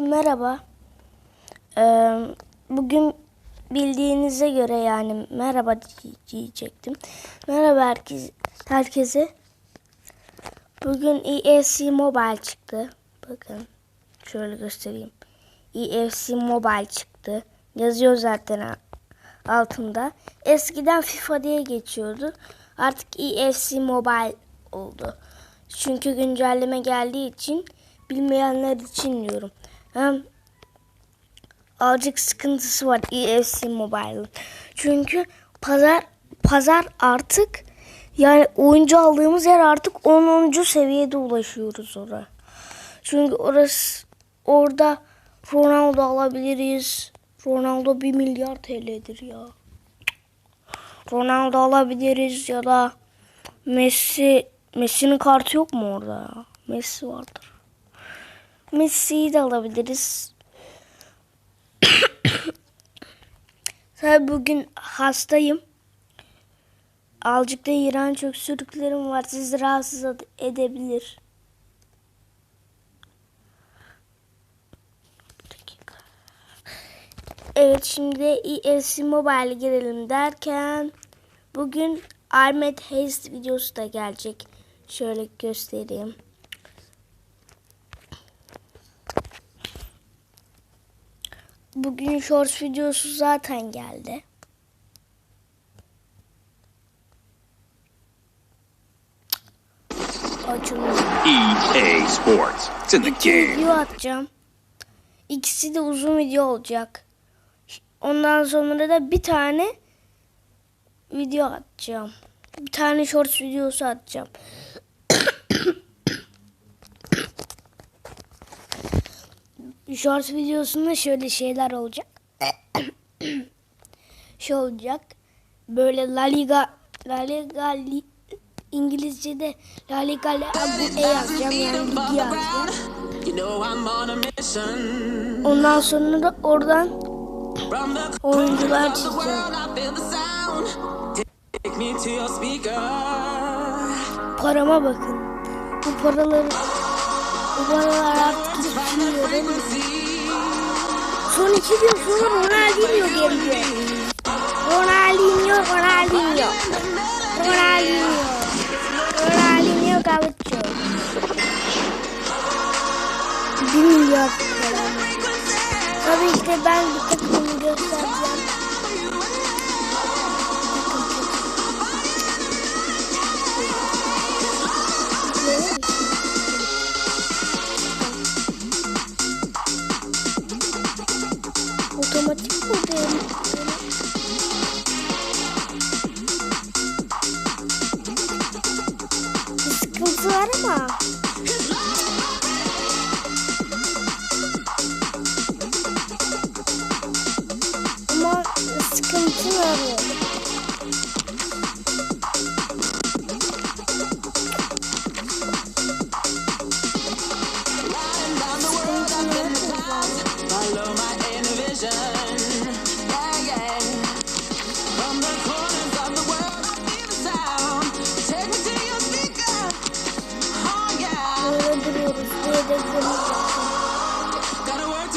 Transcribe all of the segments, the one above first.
Merhaba. Ee, bugün bildiğinize göre yani merhaba diye- diyecektim. Merhaba herkes, herkese. Bugün EFC Mobile çıktı. Bakın şöyle göstereyim. EFC Mobile çıktı. Yazıyor zaten altında. Eskiden FIFA diye geçiyordu. Artık EFC Mobile oldu. Çünkü güncelleme geldiği için bilmeyenler için diyorum. Hem azıcık sıkıntısı var EFC Mobile'ın. Çünkü pazar pazar artık yani oyuncu aldığımız yer artık 10. seviyede ulaşıyoruz oraya. Çünkü orası orada Ronaldo alabiliriz. Ronaldo 1 milyar TL'dir ya. Ronaldo alabiliriz ya da Messi Messi'nin kartı yok mu orada ya? Messi vardır. Messi'yi de alabiliriz. Tabii bugün hastayım. Alcıkta İran öksürüklerim var. Sizi rahatsız ed- edebilir. Evet şimdi EFC Mobile'e girelim derken bugün Ahmet Hayes videosu da gelecek. Şöyle göstereyim. Bugün shorts videosu zaten geldi. EA Sports. It's in the game. video atacağım. İkisi de uzun video olacak. Ondan sonra da bir tane video atacağım. Bir tane shorts videosu atacağım. Shorts videosunda şöyle şeyler olacak. şey olacak. Böyle La Liga La Liga li, İngilizce'de La Liga bu E yazacağım yani ligi yazacağım. Ondan sonra da oradan oyuncular çizeceğim. Parama bakın. Bu paraları bu paralar artık mi? Son iki gün sonra Ronaldinho geliyor. Ronaldinho, Ronaldinho. Ronaldinho. Ronaldinho Gaucho. Bir milyar. Tabii ki ben bir takımını göstereceğim.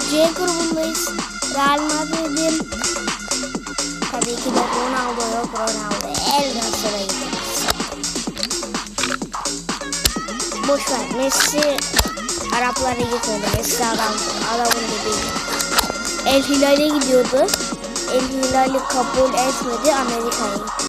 C grubundayız. Real Madrid'in tabii ki de Ronaldo yok Ronaldo. El gidiyoruz. Boş ver. Messi Araplara gitmedi. Messi adam, adamın gibi. El Hilal'e gidiyordu. El Hilal'i kabul etmedi Amerika'ya.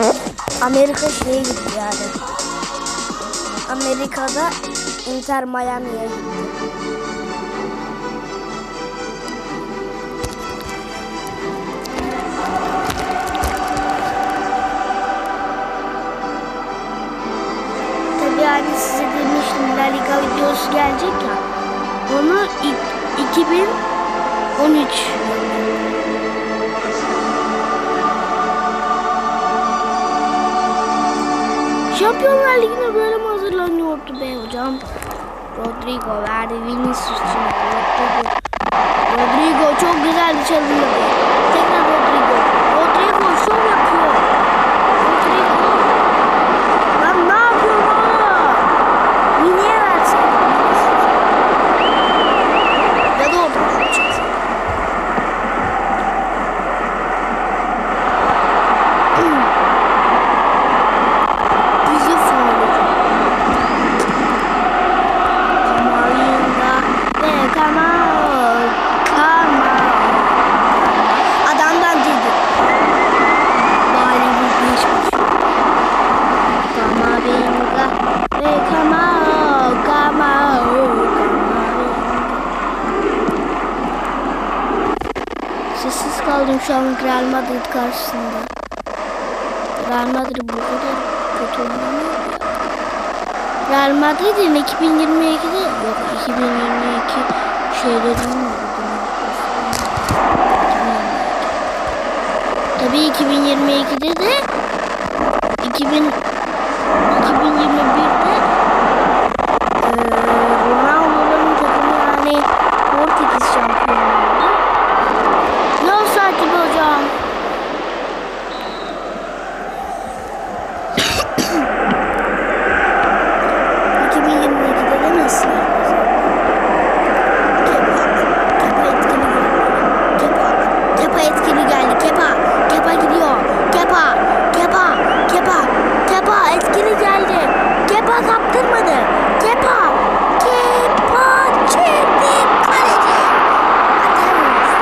Amerika şeye gitti yani. Amerika'da Inter Miami'ye gitti. Tabii hani size demiştim La Liga videosu gelecek ya. Onu 2013 Şampiyonlar Ligi'ne böyle mi hazırlanıyordu be hocam? Rodrigo verdi Vinicius. Rodrigo. Rodrigo çok çalındı. Tekrar Rodrigo. Rodrigo şov yapıyor. Rodrigo. Lan ne yapıyor oğlum? Mini'ye versin. Ya da oradan alacaksın. Bizi fırlıyor. Kamaringa ve Kamal. Kamal. Adamdan dedi. Bari bir geçmiş. Kamaringa ve Kamal. Kamal. Kamaringa. Sessiz kaldım şu an Real Madrid karşısında. Real Madrid bu kadar kötü oynamıyor. Real Madrid'in 2022'de yok 2022 şeyde değil mi? Tabii 2022'de de 2000 2021'de eee Ronaldo'nun takımı yani Portekiz şampiyonu oldu. Ne olsa gibi hocam? ...2022'de de Messi Kepa. Kepa etkili geldi. Kepa. Kepa etkili geldi. Kepa. Kepa gidiyor. Kepa. Kepa. Kepa. Kepa etkili geldi. Kepa kaptırmadı. Kepa. Kepa çekti. Kaleci. Atarız.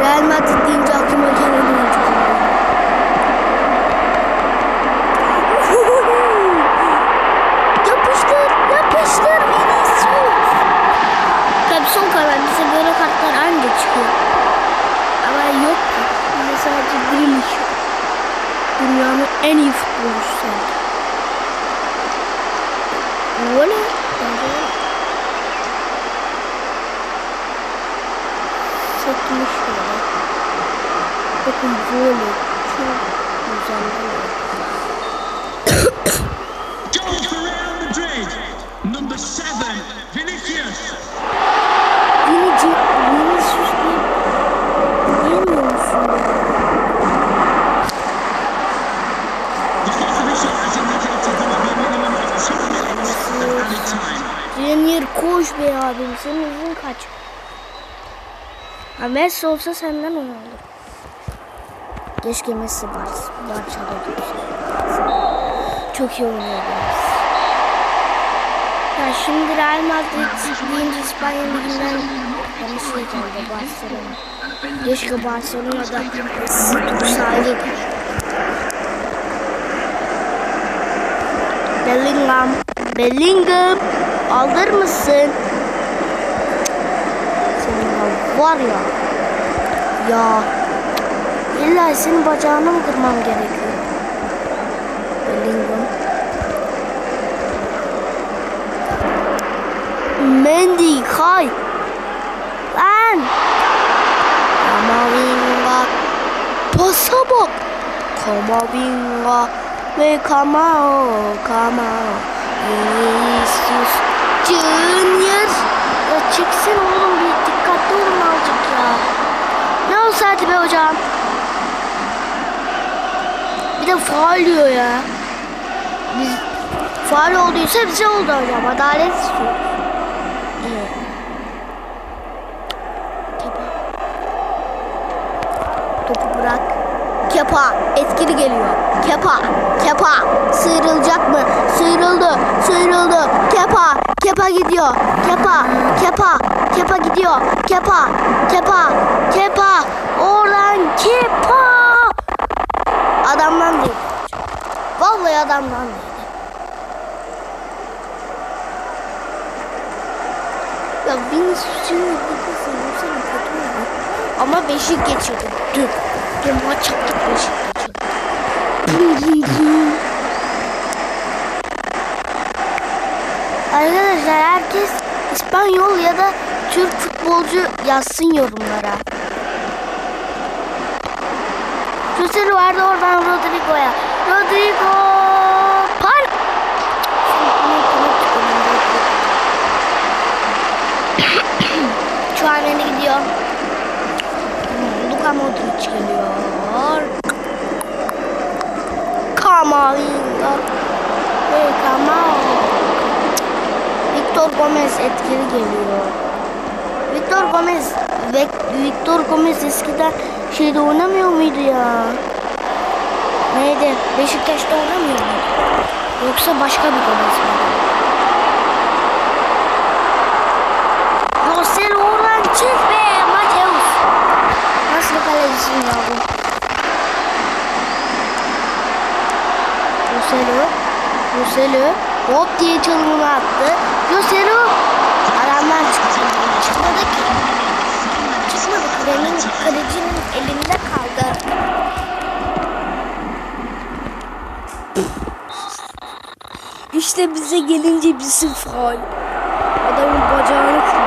Real Madrid deyince aklıma Kenan Oyuncu Yapıştır, yapıştır Vinicius. Tabii son karar bize böyle kartlar anca çıkıyor. Ama yok ki. Bize sadece Grealish yok. Dünyanın en iyi futbolcusu sanki. Voley. Bence öyle. Satmış böyle. Bakın voley. Çok güzel voley. Goal for Real Madrid. Number seven, Vinicius. Vinici, Vinicius diye diyemiyor musun? Junior koş be abim. Senin hızın kaç? Ha Messi olsa senden onu alır. Keşke Messi Bar Barça'da dursa. Çok iyi oynuyordu. Ya şimdi Real Madrid deyince İspanya Ligi'nden şey geldi Barcelona. Keşke Barcelona'da dursaydı. Bellingham. Bellingham. Alır mısın? Senin var ya. Ya. İlla senin bacağını mı kırmam gerekiyor? Bellingham. Mendy kay. Lan. Kamavinga. Pasa bak. Kamavinga ve Kamao. Kamao. Vinicius Junior. Ya çıksın oğlum bir dikkatli olun azıcık ya. Ne olsa hadi be hocam. Bir de faal diyor ya. Biz faal olduysa bize oldu hocam. Adalet istiyor. Evet. Kepa. Topu bırak. Kepa etkili geliyor. Kepa, Kepa sıyrılacak mı? Sıyrıldı, sıyrıldı. Kepa, Kepa gidiyor. Kepa, Kepa, Kepa gidiyor. Kepa, Kepa, Kepa. Oradan Kepa. Adamdan değil. Vallahi adamdan değil. Ya Vinicius'un kötü. Ama Beşik geçirdi. Dün. Dün maç yaptık Beşik geçirdi. Arkadaşlar herkes İspanyol ya da Türk futbolcu yazsın yorumlara. Joselu vardı oradan Rodrigo'ya. Rodrigo! Park! Şu an öne gidiyor. Modric geliyor. Kamavinga. Hey Kamavinga. Victor Gomez etkili geliyor. Victor Gomez ve Victor Gomez eskiden şeyde oynamıyor muydu ya? Neydi? Beşiktaş'ta oynamıyor muydu? Yoksa başka bir Gomez miydi? Yosel oradan çık be Mateus. Nasıl kalecisin ya bu? Yoselu. Yoselu. Hop diye çalımını attı. Yoselu. Adamlar çıktı. Çıkmadı ki. Çıkmadı. Kalenin, kalecinin elinde kaldı. İşte bize gelince bizim faul. Adamın bacağını.